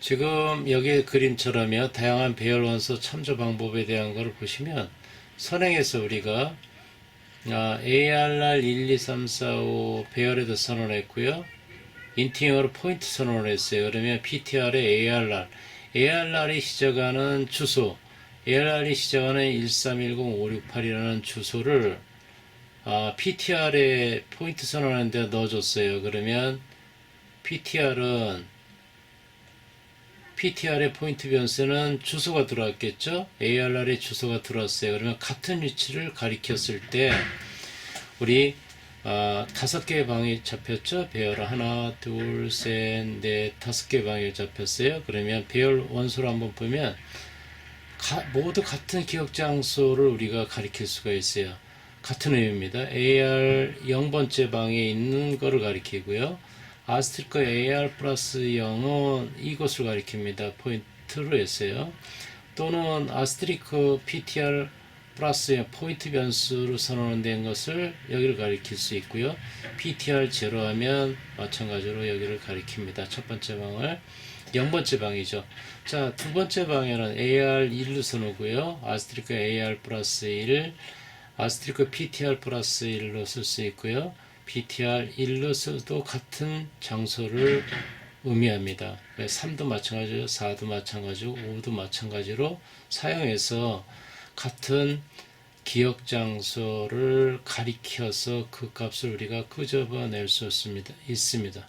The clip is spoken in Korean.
지금 여기 그림처럼요. 다양한 배열 원소 참조 방법에 대한 것을 보시면 선행에서 우리가 아, ARR 1, 2, 3, 4, 5 배열에도 선언했고요. 인팅으로 포인트 선언을 했어요. 그러면 PTR의 ARR, ARR이 시작하는 주소, ARR이 시작하는 1310568이라는 주소를 아, PTR에 포인트 선언하는 데 넣어줬어요. 그러면 PTR은 PTR의 포인트 변수는 주소가 들어왔겠죠? ARR의 주소가 들어왔어요. 그러면 같은 위치를 가리켰을 때 우리 아, 다섯 개의 방이 잡혔죠? 배열 하나, 둘, 셋, 넷, 다섯 개의 방이 잡혔어요. 그러면 배열 원소를 한번 보면 가- 모두 같은 기억 장소를 우리가 가리킬 수가 있어요. 같은 의미입니다. AR 0번째 방에 있는 거를 가리키고요. 아스트리크 AR 플러스 0은 이것을 가리킵니다. 포인트로 했어요. 또는 아스트리크 PTR 플러스 0 포인트 변수로 선언된 것을 여기를 가리킬 수 있고요. PTR 제로 하면 마찬가지로 여기를 가리킵니다. 첫 번째 방을 0번째 방이죠. 자, 두 번째 방에는 AR 1로 써놓고요. 아스트리크 AR 플러스 1, 아스트리크 PTR 플러스 1로 쓸 수 있고요. PTR 1로 써도 같은 장소를 의미합니다. 3도 마찬가지로 4도 마찬가지고 5도 마찬가지로 사용해서 같은 기억 장소를 가리켜서 그 값을 우리가 끄집어낼 수. 있습니다.